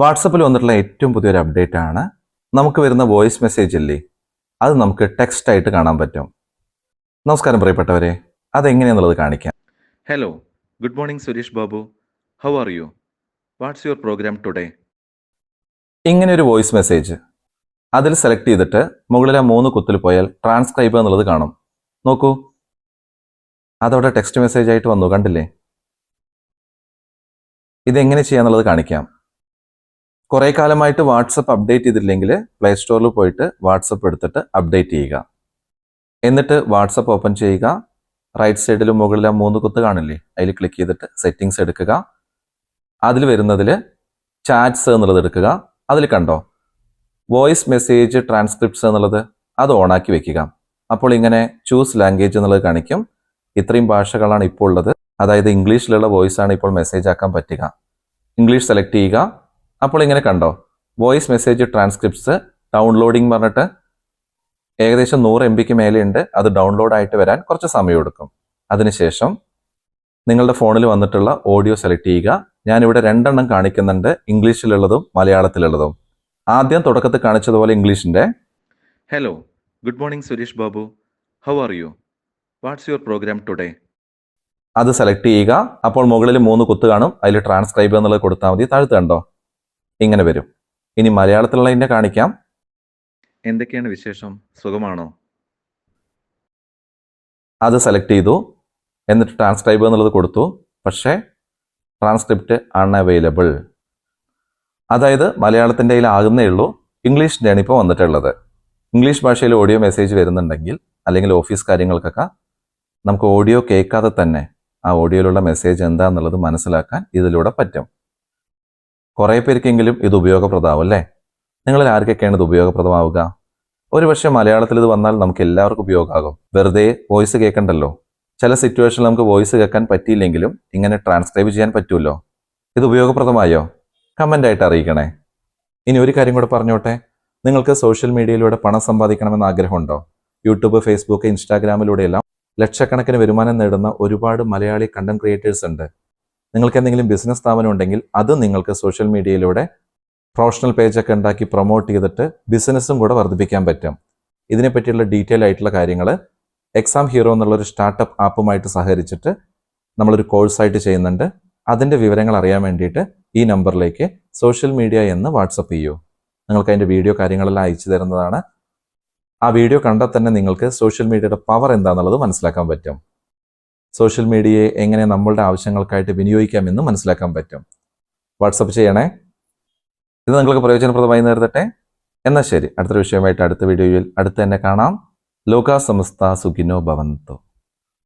വാട്സപ്പിൽ വന്നിട്ടുള്ള ഏറ്റവും പുതിയൊരു അപ്ഡേറ്റ് ആണ്. നമുക്ക് വരുന്ന വോയിസ് മെസ്സേജ് ഇല്ലേ? അത് നമുക്ക് ടെക്സ്റ്റ് ആയിട്ട് കാണാൻ പറ്റും. നമസ്കാരം പ്രിയപ്പെട്ടവരെ. അതെങ്ങനെയാണെന്നുള്ളത് കാണിക്കാം. Hello good morning Suresh Babu how are you what's your program today ഇങ്ങനെ ഒരു വോയിസ് മെസ്സേജ് അതിൽ സെലക്ട് ചെയ്തിട്ട് മുകളിൽ ആ മൂന്ന് കുത്തിൽ പോയാൽ ട്രാൻസ്ക്രൈബ് എന്നുള്ളത് കാണും. നോക്കൂ. അതവിടെ ടെക്സ്റ്റ് മെസ്സേജ് ആയിട്ട് വന്നു കണ്ടില്ലേ? ഇതെങ്ങനെ ചെയ്യാന്നുള്ളത് കാണിക്കാം. കുറേ കാലമായിട്ട് വാട്സപ്പ് അപ്ഡേറ്റ് ചെയ്തില്ലെങ്കിൽ പ്ലേ സ്റ്റോറിൽ പോയിട്ട് വാട്സപ്പ് എടുത്തിട്ട് അപ്ഡേറ്റ് ചെയ്യുക. എന്നിട്ട് വാട്സപ്പ് ഓപ്പൺ ചെയ്യുക. റൈറ്റ് സൈഡിൽ മുകളിൽ ആ മൂന്ന് കുത്ത് കാണില്ലേ? അതിൽ ക്ലിക്ക് ചെയ്തിട്ട് സെറ്റിങ്സ് എടുക്കുക. അതിൽ വരുന്നതിൽ ചാറ്റ്സ് എന്നുള്ളത് എടുക്കുക. അതിൽ കണ്ടോ? വോയിസ് മെസ്സേജ് ട്രാൻസ്ക്രിപ്റ്റ്സ് എന്നുള്ളത് അത് ഓണാക്കി വെക്കുക. അപ്പോൾ ഇങ്ങനെ ചൂസ് ലാംഗ്വേജ് എന്നുള്ളത് കാണിക്കും. ഇത്രയും ഭാഷകളാണ് ഇപ്പോൾ ഉള്ളത്. അതായത് ഇംഗ്ലീഷിലുള്ള വോയിസ് ആണ് ഇപ്പോൾ മെസ്സേജ് ആക്കാൻ പറ്റുക. ഇംഗ്ലീഷ് സെലക്ട് ചെയ്യുക. അപ്പോൾ ഇങ്ങനെ കണ്ടോ? വോയിസ് മെസ്സേജ് ട്രാൻസ്ക്രിപ്റ്റ്സ് ഡൗൺലോഡിംഗ് പറഞ്ഞിട്ട് ഏകദേശം നൂറ് എം ബിക്ക് മേലെയുണ്ട്. അത് ഡൗൺലോഡ് ആയിട്ട് വരാൻ കുറച്ച് സമയം എടുക്കും അതിനുശേഷം നിങ്ങളുടെ ഫോണിൽ വന്നിട്ടുള്ള ഓഡിയോ സെലക്ട് ചെയ്യുക. ഞാനിവിടെ രണ്ടെണ്ണം കാണിക്കുന്നുണ്ട്. ഇംഗ്ലീഷിലുള്ളതും മലയാളത്തിലുള്ളതും. ആദ്യം തുടക്കത്തിൽ കാണിച്ചതുപോലെ ഇംഗ്ലീഷിന്റെ hello good morning Suresh Babu how are you what's your program today അത് സെലക്ട് ചെയ്യുക. അപ്പോൾ മുകളിൽ മൂന്ന് കുത്ത് കാണും. അതിൽ ട്രാൻസ്ക്രൈബ് എന്നുള്ളത് കൊടുത്താൽ മതി. താഴ്ത്തുണ്ടോ കണ്ടോ? ഇങ്ങനെ വരും. ഇനി മലയാളത്തിലുള്ള എന്നെ കാണിക്കാം. എന്തൊക്കെയാണ് വിശേഷം? സുഖമാണോ? അത് സെലക്ട് ചെയ്തു. എന്നിട്ട് ട്രാൻസ്ക്രൈബ് എന്നുള്ളത് കൊടുത്തു. പക്ഷേ ട്രാൻസ്ക്രിപ്റ്റ് അൺഅവൈലബിൾ അതായത് മലയാളത്തിന്റെ ആകുന്നേ ഉള്ളൂ. ഇംഗ്ലീഷിന്റെയാണ് ഇപ്പോൾ വന്നിട്ടുള്ളത്. ഇംഗ്ലീഷ് ഭാഷയിൽ ഓഡിയോ മെസ്സേജ് വരുന്നുണ്ടെങ്കിൽ അല്ലെങ്കിൽ ഓഫീസ് കാര്യങ്ങൾക്കൊക്കെ നമുക്ക് ഓഡിയോ കേൾക്കാതെ തന്നെ ആ ഓഡിയോയിലുള്ള മെസ്സേജ് എന്താണെന്നുള്ളത് മനസ്സിലാക്കാൻ ഇതിലൂടെ പറ്റും. കുറേ പേർക്കെങ്കിലും ഇത് ഉപയോഗപ്രദമാവും അല്ലേ? നിങ്ങളിൽ ആർക്കൊക്കെയാണ് ഇത് ഉപയോഗപ്രദമാവുക? ഒരുപക്ഷെ മലയാളത്തിൽ ഇത് വന്നാൽ നമുക്ക് എല്ലാവർക്കും ഉപയോഗമാകും. വെറുതെ വോയിസ് കേൾക്കണ്ടല്ലോ? ചില സിറ്റുവേഷനിൽ നമുക്ക് വോയിസ് കേൾക്കാൻ പറ്റിയില്ലെങ്കിലും ഇങ്ങനെ ട്രാൻസ്ക്രൈബ് ചെയ്യാൻ പറ്റുമല്ലോ? ഇത് ഉപയോഗപ്രദമായോ? കമന്റ് ആയിട്ട് അറിയിക്കണേ. ഇനി ഒരു കാര്യം കൂടെ പറഞ്ഞോട്ടെ. നിങ്ങൾക്ക് സോഷ്യൽ മീഡിയയിലൂടെ പണം സമ്പാദിക്കണമെന്ന് ആഗ്രഹമുണ്ടോ? യൂട്യൂബ് ഫേസ്ബുക്ക് ഇൻസ്റ്റാഗ്രാമിലൂടെയെല്ലാം ലക്ഷക്കണക്കിന് വരുമാനം നേടുന്ന ഒരുപാട് മലയാളി കണ്ടന്റ് ക്രിയേറ്റേഴ്സ് ഉണ്ട്. നിങ്ങൾക്ക് എന്തെങ്കിലും ബിസിനസ് സ്ഥാപനം ഉണ്ടെങ്കിൽ അത് നിങ്ങൾക്ക് സോഷ്യൽ മീഡിയയിലൂടെ പ്രൊഫഷണൽ പേജൊക്കെ ഉണ്ടാക്കി പ്രൊമോട്ട് ചെയ്തിട്ട് ബിസിനസ്സും കൂടെ വർദ്ധിപ്പിക്കാൻ പറ്റും. ഇതിനെപ്പറ്റിയുള്ള ഡീറ്റെയിൽ ആയിട്ടുള്ള കാര്യങ്ങൾ എക്സാം ഹീറോ എന്നുള്ള ഒരു സ്റ്റാർട്ടപ്പ് ആപ്പുമായിട്ട് സഹകരിച്ചിട്ട് നമ്മളൊരു കോഴ്സായിട്ട് ചെയ്യുന്നുണ്ട്. അതിന്റെ വിവരങ്ങൾ അറിയാൻ വേണ്ടിയിട്ട് ഈ നമ്പറിലേക്ക് സോഷ്യൽ മീഡിയ എന്ന് വാട്സപ്പ് ചെയ്യൂ. നിങ്ങൾക്ക് അതിന്റെ വീഡിയോ കാര്യങ്ങളെല്ലാം അയച്ചു തരുന്നതാണ്. ആ വീഡിയോ കണ്ടാൽ തന്നെ നിങ്ങൾക്ക് സോഷ്യൽ മീഡിയയുടെ പവർ എന്താണെന്നുള്ളത് മനസ്സിലാക്കാൻ പറ്റും. സോഷ്യൽ മീഡിയയെ എങ്ങനെ നമ്മളുടെ ആവശ്യങ്ങൾക്കായിട്ട് വിനിയോഗിക്കാമെന്ന് മനസ്സിലാക്കാൻ പറ്റും. വാട്സപ്പ് ചെയ്യണേ. ഇത് നിങ്ങൾക്ക് പ്രയോജനപ്രദമായി നേരിടട്ടെ. എന്നാൽ ശരി അടുത്തൊരു വിഷയമായിട്ട് അടുത്ത വീഡിയോയിൽ അടുത്ത് തന്നെ കാണാം. ലോകാ സമസ്ത സുഖിനോ ഭവന്തോ.